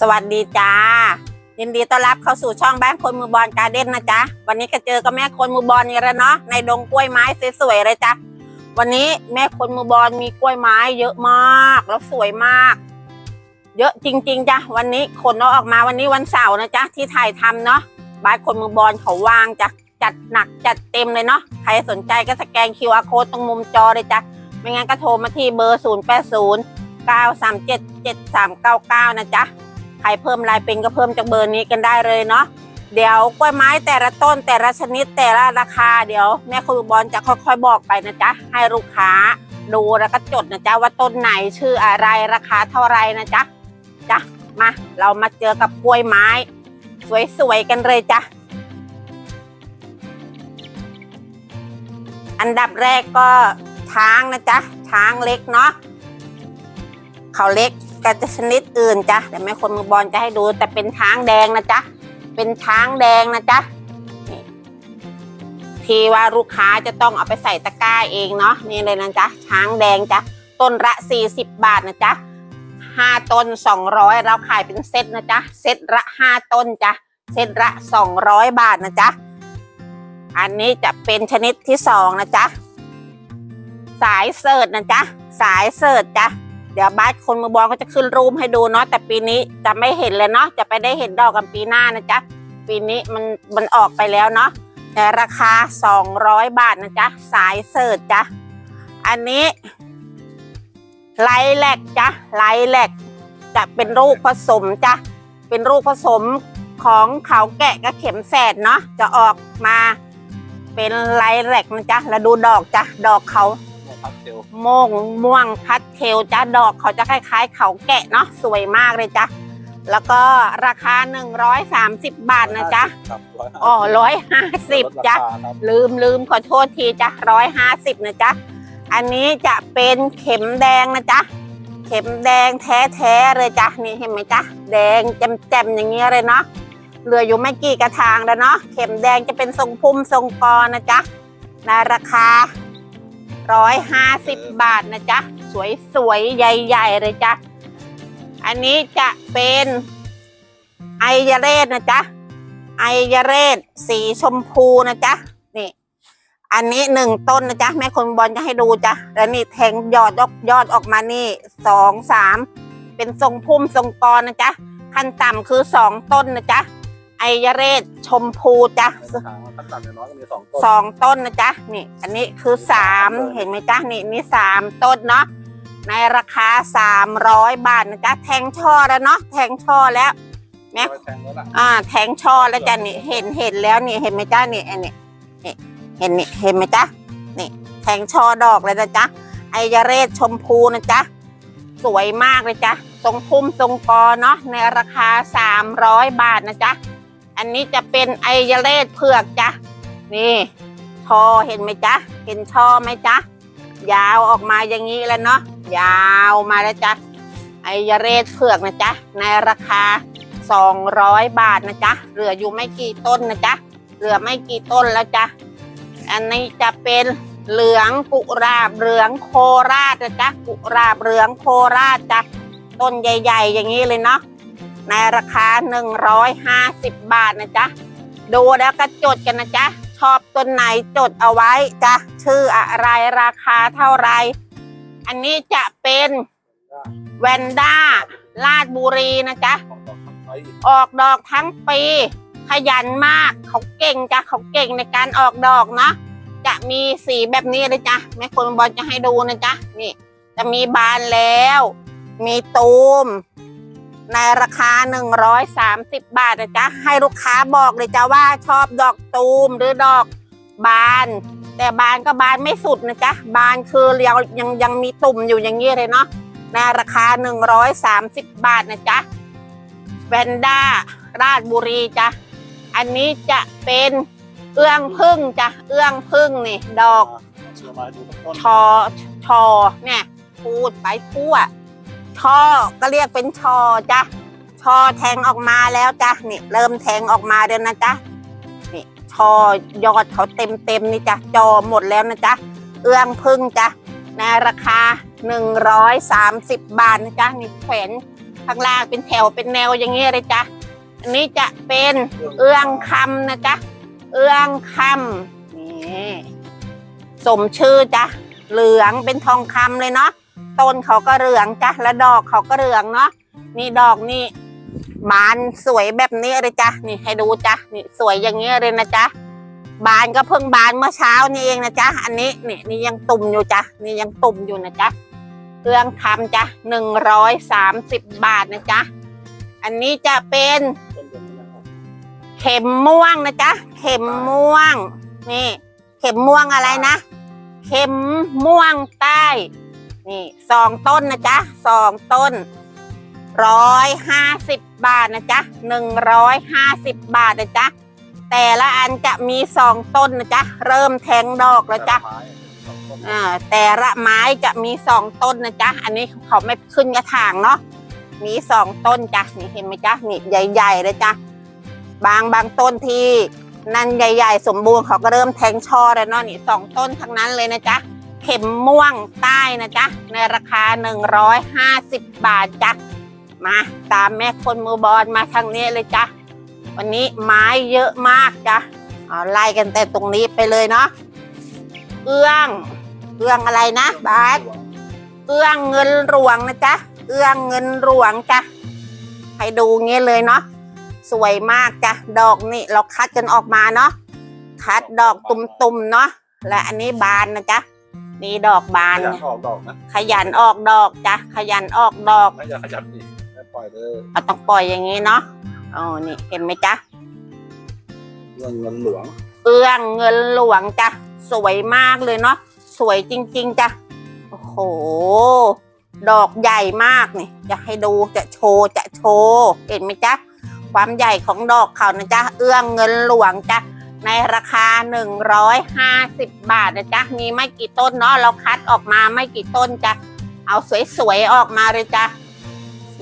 สวัสดีจ้า ยินดีต้อนรับเข้าสู่ช่องบ้านคนมือบอลการ์เด้นนะจ๊ะ วันนี้ก็เจอกับแม่คนมือบอลนี่แล้วเนาะในดงกล้วยไม้สวยๆเลยจ้ะ วันนี้แม่คนมือบอลมีกล้วยไม้เยอะมากแล้วสวยมาก เยอะจริง ๆจ้ะวันนี้ขนเอาออกมาวันนี้วันเสาร์นะจ๊ะที่ถ่ายทำเนาะบ้านคนมือบอลเขาวางจ้ะจัดหนักจัดเต็มเลยเนาะใครสนใจก็สแกน QR code ตรงมุมจอเลยจ้ะไม่งั้นก็โทรมาที่เบอร์ 0 8 0 9 3 7 7 3 9 9 นะจ๊ะ ใครเพิ่มลายเป็นก็เพิ่มจากเบอร์นี้กันได้เลยเนาะเดี๋ยวกล้วยไม้แต่ละต้นแต่ละชนิดแต่ละราคา เดี๋ยวแม่ครูบอลจะค่อยๆบอกไปนะจ๊ะให้ลูกค้าดูแล้วก็จดนะจ๊ะว่าต้นไหนชื่ออะไรราคาเท่าไรนะจ๊ะจ้ะมาเรามาเจอกับกล้วยไม้ สวยๆกันเลยจ้ะอันดับแรกก็ช้างนะจ๊ะช้างเล็กเนาะเขาเล็ก กับชนิดอื่นจ้ะแต่แม่คนมือบอลจะให้ดูแต่เป็นช้างแดงนะจ๊ะเป็นช้างแดงนะจ๊ะที่ว่าลูกค้าจะต้องเอาไปใส่ตะกร้าเองเนาะนี่เลยนะจ๊ะช้างแดงจ้ะต้นละ40 บาทนะจ๊ะห้าต้น200เราขายเป็นเซตนะจ๊ะเซตละห้าต้นจ้ะเซตละ200บาทนะจ๊ะอันนี้จะเป็นชนิดที่สองนะจ๊ะสายเสิร์ชนะจ๊ะสายเสิร์ชจ้ะ เดี๋ยวบ้านคนมือบอลก็จะขึ้นรูปให้ดูเนาะแต่ปีนี้จะไม่เห็นเลยเนาะจะไปได้เห็นดอกกันปีหน้านะจ๊ะปีนี้มันมันออกไปแล้วเนาะแต่ราคา 200 บาทนะจ๊ะสายเสิร์ชจ้ะอันนี้ไลแลกจ้ะไลแลกจะเป็นลูกผสมจ้ะเป็นลูกผสมของเขาแกะกับเข็มแสดเนาะจะออกมาเป็นไลแลกนะจ๊ะแล้วดูดอกจ้ะดอกเขา พักเซลโม่งม่วงพัดเทลจ้าดอกเขาจะคล้ายๆ เขาแกะเนาะสวยมากเลยจ้ะแล้วก็ราคา 130 บาทนะจ๊ะครับอ๋อร้อยห้าสิบจ้ะลืมลืมขอโทษทีจ้ะร้อยห้าสิบนะจ๊ะอันนี้จะเป็นเข็มแดงนะจ๊ะเข็มแดงแท้ๆเลยจ้ะนี่เห็นไหมจ๊ะแดงแจ่มๆอย่างเงี้ยเลยเนาะเหลืออยู่ไม่กี่กระถางแล้วเนาะเข็มแดงจะเป็นทรงพุ่มทรงกอนะจ๊ะในราคา ร้อยห้าสิบบาทนะจ๊ะ สวยๆ ใหญ่ๆ เลยจ้ะอันนี้จะเป็นไอยาเรศนะจ๊ะ ไอยาเรศสีชมพูนะจ๊ะ นี่ อันนี้หนึ่งต้นนะจ๊ะ แม่คนบอลจะให้ดูจ้ะ แล้วนี่แทงยอดยอดยอดออกมานี่สองสามเป็นทรงพุ่มทรงกรนะจ๊ะ ขั้นต่ำคือสองต้นนะจ๊ะ ไอยาเรศชมพูจ้ะขั้นต่ำอย่างน้อยก็มีสองต้นสองต้นนะจ๊ะนี่ อันนี้คือสามเห็นไหมจ๊ะนี่นี่สามต้นเนาะในราคาสามร้อยบาทนะจ๊ะแทงช่อแล้วเนาะแทงช่อแล้วแม่ไปแทงแล้วล่ะอ่า แทงช่อแล้วจ้ะนี่เห็นเห็นแล้วนี่เห็นไหมจ้านี่อันนี้นี่เห็นนี่เห็นไหมจ้านี่ แทงช่อดอกเลยนะจ๊ะไอยาเรศชมพูนะจ๊ะสวยมากเลยจ้ะทรงพุ่มทรงกอเนาะในราคาสามร้อยบาทนะจ๊ะ อันนี้จะเป็นไอยาเรศเผือกจ้ะ นี่ช่อเห็นไหมจ๊ะ เห็นช่อไหมจ๊ะ ยาวออกมาอย่างนี้แล้วเนาะ ยาวมาแล้วจ้ะ ไอยาเรศเผือกนะจ๊ะ ในราคา 200 บาทนะจ๊ะ เหลืออยู่ไม่กี่ต้นนะจ๊ะ เหลือไม่กี่ต้นแล้วจ้ะ อันนี้จะเป็นเหลืองกุราบเหลืองโคราชนะจ๊ะ กุราบเหลืองโคราชจ้ะ ต้นใหญ่ ๆ อย่างนี้เลยเนาะ ในราคา 150 บาทนะจ๊ะ ดูแล้วก็จดกันนะจ๊ะ ชอบต้นไหนจดเอาไว้จ้ะ ชื่ออะไรราคาเท่าไหรอันนี้จะเป็นแวนด้าลาดบุรีนะจ๊ะองดอกทำไว้ออกดอกทั้งปี ขยันมากเขาเก่งจ้ะเขาเก่งในการออกดอกเนาะจะมีสีแบบนี้เลยจ้ะแม่คนบอลจะให้ดูนะจ๊ะนี่ จะมีบานแล้ว มีตูม ในราคา 130 บาทนะจ๊ะ ให้ลูกค้าบอกเลยจ้ะว่าชอบดอกตูมหรือดอกบาน แต่บานก็บานไม่สุดนะจ๊ะ บานคือยังยังยังมีตุ่มอยู่อย่างนี้เลยเนาะ ในราคา 130 บาทนะจ๊ะแวนด้าราชบุรีจ้ะ อันนี้จะเป็นเอื้องพึ่งจ้ะ เอื้องพึ่งนี่ ดอกเชื่อมาดูกับต้นชอชอเนี่ยพูดไปทั่ว ช่อก็เรียกเป็นชอจ้ะชอแทงออกมาแล้วจ้ะนี่เริ่มแทงออกมาเดี๋ยวนะจ๊ะนี่ชอยอดเขาเต็มเต็มนี่จ้ะจอหมดแล้วนะจ๊ะเอื้องพึ่งจ้ะในราคา 130 บาทนะจ๊ะนี่แขวนข้างล่างเป็นแถวเป็นแนวอย่างเงี้ยเลยจ้ะอันนี้จะเป็นเอื้องคำนะจ๊ะเอื้องคำนี่สมชื่อจ้ะเหลืองเป็นทองคำเลยเนาะ ต้นเขาก็เหลืองจ้ะแล้วดอกเขาก็เหลืองเนาะนี่ดอกนี่บานสวยแบบนี้เลยจ้ะนี่ให้ดูจ้ะนี่สวยอย่างเงี้ยเลยนะจ๊ะบานก็เพิ่งบานเมื่อเช้านี่เองนะจ๊ะอันนี้นี่นี่ยังตุ่มอยู่จ้ะนี่ยังตุ่มอยู่นะจ๊ะเครื่องทำจ้ะหนึ่งร้อยสามสิบบาทนะจ๊ะอันนี้จะเป็นเดือนนี้นะครับเข็มม่วงนะจ๊ะเข็มม่วง นี่ เข็มม่วงอะไรนะ เข็มม่วงใต้ นี่สองต้นนะจ๊ะสองต้นร้อยห้าสิบบาทนะจ๊ะหนึ่งร้อยห้าสิบบาทนะจ๊ะแต่ละอันจะมีสองต้นนะจ๊ะเริ่มแทงดอกแล้วจ้ะอ่าแต่ละไม้จะมีสองต้นนะจ๊ะอันนี้เขาไม่ขึ้นกระถางเนาะมีสองต้นจ้ะนี่เห็นไหมจ๊ะนี่ใหญ่ๆเลยจ้ะบางบางต้นที่นั่นใหญ่ ๆ สมบูรณ์เขาก็เริ่มแทงช่อแล้วเนาะนี่สองต้นทั้งนั้นเลยนะจ๊ะ เข็มม่วงใต้นะจ๊ะ ในราคา 150 บาทจ้ะ มาตามแม่คนมือบอลมาทางนี้เลยจ้ะ วันนี้ไม้เยอะมากจ้ะ เอาไล่กันแต่ตรงนี้ไปเลยเนาะ เอื้อง เอื้องอะไรนะบาสเอื้องเงินหลวงนะจ๊ะ เอื้องเงินหลวงจ้ะ ให้ดูเงี้ยเลยเนาะ สวยมากจ้ะ ดอกนี่เราคัดกันออกมาเนาะ คัดดอกตุ่มๆเนาะ และอันนี้บานนะจ๊ะ นี่ดอกบาขน ยันออกดอกนะขยันออกดอกจ้ะขยันออกดอกไม่อย่าขยันดิไม่ปล่อยเลยเอาต้องปล่อยอย่างนี้เนาะอ๋อนี่เห็นไหมจ๊ะเรื่องเงินหลวงเอื้องเงินหลวงจ้ะสวยมากเลยเนาะสวยจริง ๆจ้ะโอ้โห ดอกใหญ่มากนี่จะให้ดูจะโชว์จะโชว์เห็นไหมจ๊ะความใหญ่ของดอกเขานะจ๊ะเอื้องเงินหลวงจ้ะ ในราคา 150 บาทนะจ๊ะ มีไม่กี่ต้นเนาะ เราคัดออกมาไม่กี่ต้นจ้ะ เอาสวยๆออกมาเลยจ้ะ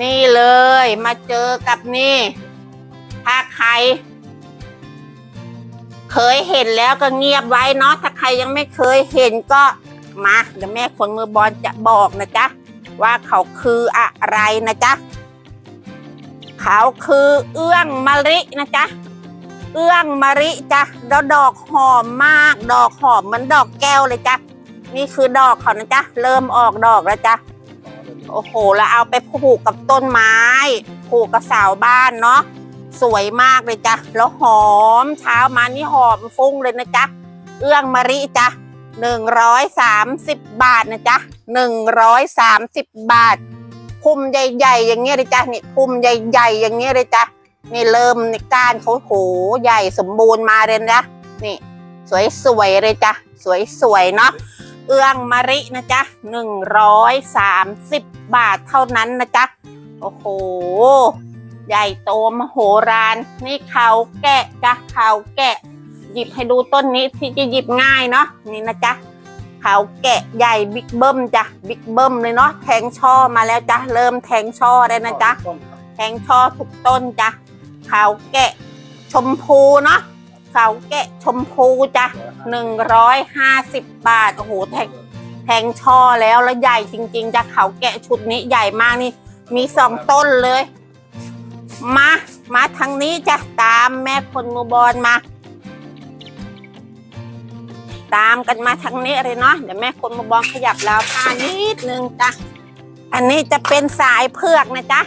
นี่เลยมาเจอกับนี่ ถ้าใคร เคยเห็นแล้วก็เงียบไว้เนาะ ถ้าใครยังไม่เคยเห็นก็มาเดี๋ยวแม่คนมือบอลจะบอกนะจ๊ะ ว่าเขาคืออะไรนะจ๊ะ เขาคือเอื้องมะลินะจ๊ะ เอื้องมะลิจ้ะแล้วดอกหอมมาก ดอกหอมเหมือนดอกแก้วเลยจ้ะนี่คือดอกเขานะจ๊ะเริ่มออกดอกแล้วจ้ะโอ้โห แล้วเอาไปผูกกับต้นไม้ ผูกกับเสาบ้านเนาะสวยมากเลยจ้ะแล้วหอมเช้ามานี่หอมฟุ้งเลยนะจ๊ะเอื้องมะริจ้ะหนึ่งร้อยสามสิบบาทนะจ๊ะหนึ่งร้อยสามสิบบาท พุ่มใหญ่ๆอย่างเงี้ยเลยจ้ะนี่พุ่มใหญ่ๆอย่างเงี้ยเลยจ้ะ นี่เริ่มในก้านเขาโหใหญ่สมบูรณ์มาเลยนะนี่ สวยๆเลยจ้ะสวยๆเนาะเอื้องมะรินะจ๊ะหนึ่งร้อยสามสิบบาทเท่านั้นนะจ๊ะโอ้โห ใหญ่โตมโหฬารนี่เขาแกะจ้ะเขาแกะ หยิบให้ดูต้นนี้ที่จะหยิบง่ายเนาะนี่นะจ๊ะเขาแกะใหญ่บิ๊กเบิ้มจ้ะบิ๊กเบิ้มเลยเนาะแทงช่อมาแล้วจ้ะเริ่มแทงช่อได้นะจ๊ะต้นครับแทงช่อทุกต้นจ้ะเขาแกะชมพูเนาะเขาแกะชมพูจ้ะหนึ่งร้อยห้าสิบบาทโอ้โหแทงแทงช่อแล้วแล้วใหญ่จริง ๆจ้ะเขาแกะชุดนี้ใหญ่มากนี่ มีสองต้นเลย มา มาทางนี้จ้ะตามแม่คนมือบอลมาตามกันมาทางนี้เลยเนาะเดี๋ยวแม่คนมือบอลขยับแล้วผ้านิดนึงจ้ะอันนี้จะเป็นสายเผือกนะจ๊ะ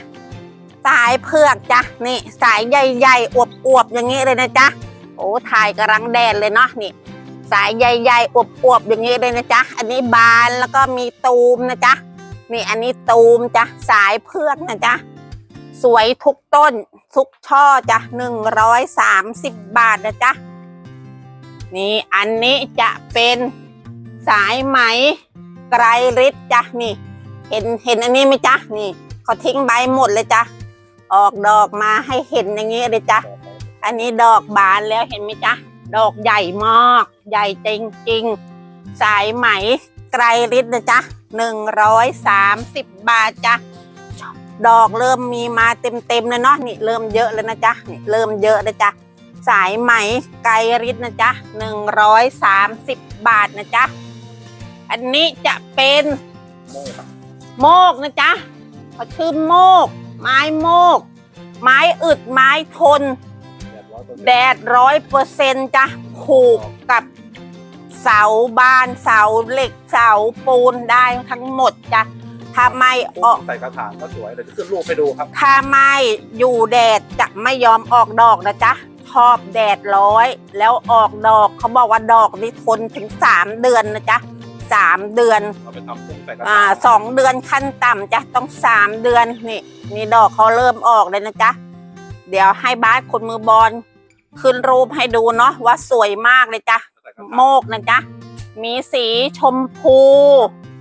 สายเผือกจ้ะนี่สายใหญ่ๆอวบๆอย่างนี้เลยนะจ๊ะโอ้ถ่ายกำลังแดดเลยเนาะนี่ สายใหญ่ๆอวบๆอย่างนี้เลยนะจ๊ะอันนี้บานแล้วก็มีตูมนะจ๊ะนี่อันนี้ตูมจ้ะสายเพือกนะจ๊ะสวยทุกต้นทุกช่อจ้ะหนึ่งร้อยสามสิบบาทนะจ๊ะนี่อันนี้จะเป็นสายไหมไกรฤทธิ์จ้ะนี่ เห็นเห็นอันนี้ไหมจ๊ะนี่เขาทิ้งใบหมดเลยจ้ะ ออกดอกมาให้เห็นอย่างนี้เลยจ้ะ อันนี้ดอกบานแล้วเห็นไหมจ๊ะ ดอกใหญ่มาก ใหญ่จริงๆ สายไหมไกรฤทธิ์นะจ๊ะหนึ่งร้อยสามสิบบาทจ้ะ ดอกเริ่มมีมาเต็มๆเลยเนาะ นี่เริ่มเยอะแล้วนะจ๊ะ นี่เริ่มเยอะแล้วจ้ะสายไหมไกรฤทธิ์นะจ๊ะหนึ่งร้อยสามสิบบาทนะจ๊ะ อันนี้จะเป็นโม่ครับโมกนะจ๊ะเขาชื่อโมก ไม้โมก ไม้อึดไม้ทนแดดร้อยเปอร์เซ็นต์แดดร้อยเปอร์เซ็นต์จ้ะผูกกับเสาบ้านเสาเหล็กเสาปูนได้ทั้งหมดจ้ะถ้าไม่ออกใส่กระถางก็สวยเดี๋ยวจะขึ้นรูปให้ดูครับ ถ้าไม่อยู่แดดจะไม่ยอมออกดอกนะจ๊ะชอบแดดร้อย แล้วออกดอกเขาบอกว่าดอกนี่ทนถึงสามเดือนนะจ๊ะ สามเดือนเอาไปทำพุ่งใส่กระอ่าถางสองเดือนขั้นต่ำจ้ะต้องสามเดือนนี่นี่ดอกเขาเริ่มออกเลยนะจ๊ะเดี๋ยวให้บาสคนมือบอลขึ้นรูปให้ดูเนาะว่าสวยมากเลยจ้ะใส่กระถางโมกนะจ๊ะมีสีชมพู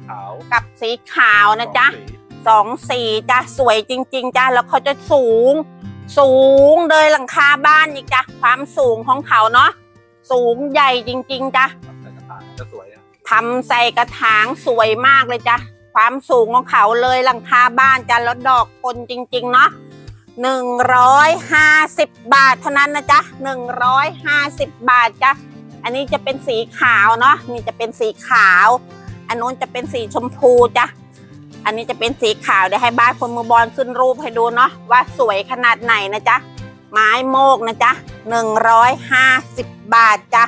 ขาวกับสีขาวนะจ๊ะ สองสีสองสีจ้ะสวยจริง ๆจ้ะแล้วเขาจะสูง สูงเลยหลังคาบ้านอีกจ้ะความสูงของเขาเนาะสูงใหญ่จริง ๆจ้ะ ใส่กระถางจะสวยอะ ทำใส่กระถางสวยมากเลยจ้ะความสูงของเขาเลยหลังคาบ้านจ้ะแล้วดอกคนจริงๆเนาะหนึ่งร้อยห้าสิบบาทเท่านั้นนะจ๊ะหนึ่งร้อยห้าสิบบาทจ้ะอันนี้จะเป็นสีขาวเนาะนี่จะเป็นสีขาว อันนู้นจะเป็นสีชมพูจ้ะอันนี้จะเป็นสีขาวเดี๋ยวให้บ้านคนมือบอลขึ้นรูปให้ดูเนาะว่าสวยขนาดไหนนะจ๊ะไม้โมกนะจ๊ะหนึ่งร้อยห้าสิบบาทจ้ะ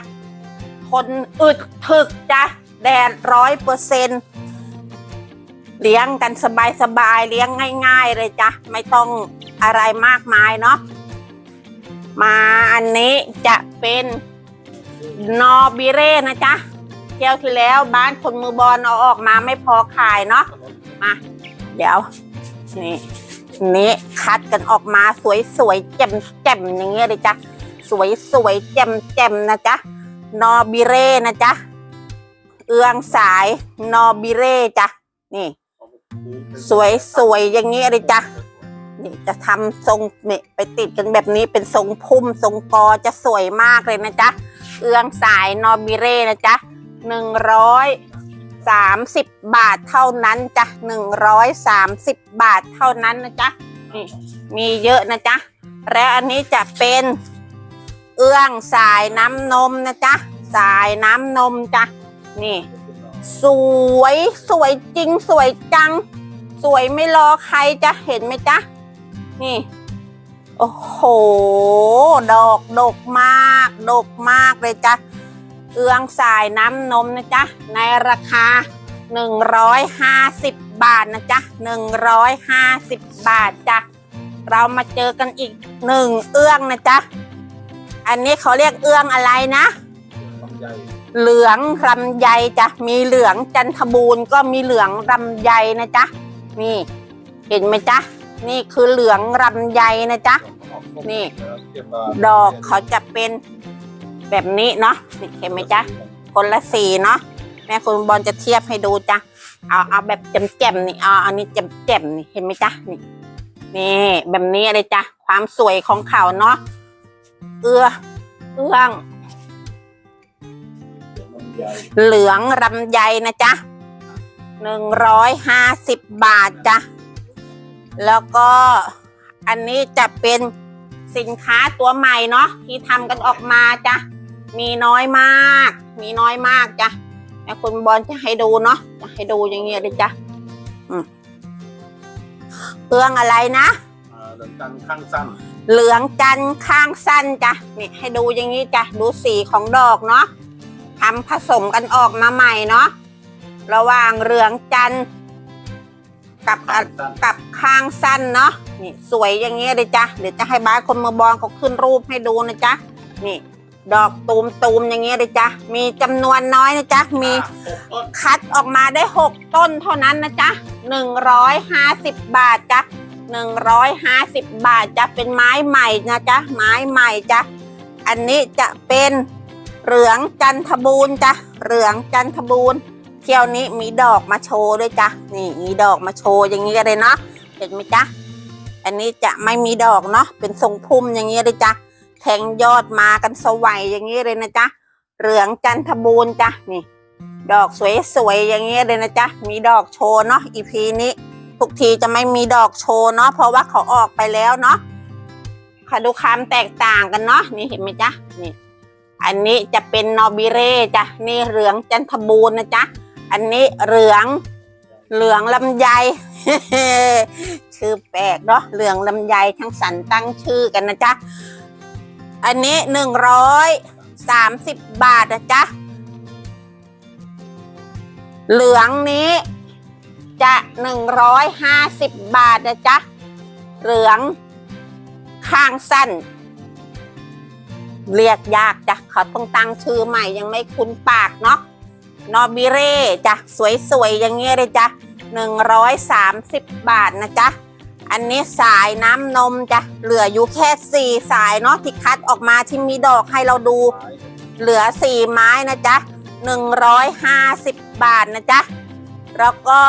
ทนอึดถึกจ้ะ แดดร้อยเปอร์เซ็นเลี้ยงกันสบายๆเลี้ยงง่าย ๆ เลยจ้ะ ไม่ต้องอะไรมากมายเนาะมาอันนี้จะเป็นนอบิเร่นะจ๊ะเที่ยวที่แล้วบ้านคนมือบอลเอาออกมาไม่พอขายเนาะมาเดี๋ยวนี่นี่คัดกันออกมาสวยๆแจ่มๆอย่างเงี้ยเลยจ้ะสวยๆแจ่มแจ่มๆนะจ๊ะนอบิเร่นะจ๊ะ เอืองสายนอบิเร่จ้ะนี่ สวยสวยอย่างเงี้เลยจ้ะนี่จะทำทรงเนี่ยไปติดกันแบบนี้เป็นทรงพุ่มทรงกอจะสวยมากเลยนะจ๊ะเอืองสายนอบิเร่นะจ๊ะหนึ่งร้อยสามสิบบาทเท่านั้นจ้ะหนึ่งร้อยสามสิบบาทเท่านั้นนะจ๊ะนี่มีเยอะนะจ๊ะและอันนี้จะเป็นเอื้องสายน้ำนมนะจ๊ะสายน้ำนมจ้ะ นี่ สวยสวยจริงสวยจัง สวยไม่รอใครจะเห็นไหมจ๊ะ นี่ โอ้โห ดอกดกมาก ดกมากเลยจ้ะเอื้องสายน้ำนมนะจ๊ะ ในราคา 150 บาทนะจ๊ะ 150 บาทจ้ะ เรามาเจอกันอีกหนึ่งเอื้องนะจ๊ะ อันนี้เขาเรียกเอื้องอะไรนะลำไย เหลืองรำไยจ้ะมีเหลืองจันทบูรณ์ก็มีเหลืองรำไยนะจ๊ะนี่ เห็นไหมจ๊ะนี่คือเหลืองรำไยนะจ๊ะนี่ ดอกเขาจะเป็นแบบนี้เนาะนี่เห็นไหมจ๊ะคนละสีเนาะแม่คุณบอลจะเทียบให้ดูจ้ะเอาเอาแบบแจ่มๆนี่เอาอันนี้แจ่มๆนี่เห็นไหมจ๊ะนี่นี่แบบนี้เลยจ้ะความสวยของเขาเนาะเอื้อเอื้อง เหลืองรำไยนะจ๊ะหนึ่งร้อยห้าสิบบาทจ้ะ แล้วก็อันนี้จะเป็นสินค้าตัวใหม่เนาะที่ทำกันออกมาจ้ะ มีน้อยมาก มีน้อยมากจ้ะแม่คุณบอลจะให้ดูเนาะจะให้ดูอย่างเงี้ยเลยจ้ะอืมเอื้องอะไรนะอ่าเหลืองจันทร์ข้างสั้น เหลืองจันทร์ข้างสั้นจ้ะนี่ให้ดูอย่างนี้จ้ะ ดูสีของดอกเนาะ ทำผสมกันออกมาใหม่เนาะระหว่างเหลืองจันทร์กับอะกับข้างสั้นเนาะนี่สวยอย่างเงี้ยเลยจ้ะเดี๋ยวจะให้บ้านคนมือบอลเขาขึ้นรูปให้ดูนะจ๊ะนี่ ดอกตูมตูมๆอย่างเงี้ยเลยจ้ะมีจำนวนน้อยนะจ๊ะมีหกต้นคัดออกมาได้หกต้นเท่านั้นนะจ๊ะหนึ่งร้อยห้าสิบบาทจ้ะหนึ่งร้อยห้าสิบบาทจะเป็นไม้ใหม่นะจ๊ะไม้ใหม่จ้ะอันนี้จะเป็น เหลืองจันทบูรณ์จ้ะเหลืองจันทบูรณ์เที่ยวนี้มีดอกมาโชว์ด้วยจ้ะนี่มีดอกมาโชว์อย่างนี้กันเลยเนาะเห็นไหมจ๊ะอันนี้จะไม่มีดอกเนาะเป็นทรงพุ่มอย่างนี้เลยจ้ะแทงยอดมากันสวัยอย่างนี้เลยนะจ๊ะเหลืองจันทบูรณ์จ้ะนี่ ดอกสวยๆอย่างเงี้เลยนะจ๊ะมีดอกโชว์เนาะอีพีนี้ทุกทีจะไม่มีดอกโชว์เนาะเพราะว่าเขาออกไปแล้วเนาะค่ะดูความแตกต่างกันเนาะนี่เห็นไหมจ๊ะนี่ อันนี้จะเป็นนอบิเร่จ้ะนี่เหลืองจันทบูรณ์นะจ๊ะอันนี้เหลืองเหลืองลำไยชื่อแปลกเนาะเหลืองลำไยทั้งสันตั้งชื่อกันนะจ๊ะอันนี้หนึ่งร้อยสามสิบบาทนะจ๊ะเหลืองนี้จะหนึ่งร้อยห้าสิบบาทนะจ๊ะเหลืองข้างสั้น เรียกยากจ้ะเขาต้องตั้งชื่อใหม่ยังไม่คุ้นปากเนาะนอบิเร่จ้ะสวยๆอย่างเงี้ยเลยจ้ะหนึ่งร้อยสามสิบบาทนะจ๊ะอันนี้สายน้ำนมจ้ะเหลืออยู่แค่สี่สายเนาะที่คัดออกมาที่มีดอกให้เราดู เหลือสี่ไม้นะจ๊ะหนึ่งร้อยห้าสิบบาทนะจ๊ะแล้วก็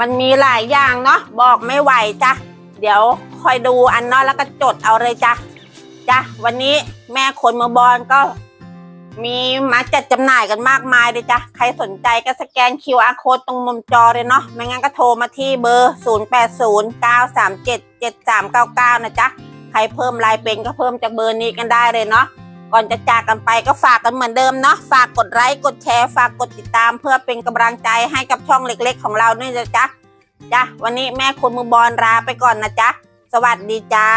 มันมีหลายอย่างเนาะบอกไม่ไหวจ้ะเดี๋ยวคอยดูอันเนาะแล้วก็จดเอาเลยจ้ะ จ้ะวันนี้แม่คนมือบอลก็ มีมาจัดจำหน่ายกันมากมายเลยจ้ะใครสนใจก็สแกน QR code ตรงมุมจอเลยเนาะไม่งั้นก็โทรมาที่เบอร์ 0809377399 นะจ๊ะใครเพิ่มลายเป็นก็เพิ่มจากเบอร์นี้กันได้เลยเนาะก่อนจะจากกันไปก็ฝากกันเหมือนเดิมเนาะฝากกดไลค์กดแชร์ฝากกดติดตามเพื่อเป็นกำลังใจให้กับช่องเล็ก ๆ ของเราด้วยนะจ๊ะจ้ะวันนี้แม่คุณมือบอลลาไปก่อนนะจ๊ะสวัสดีจ้า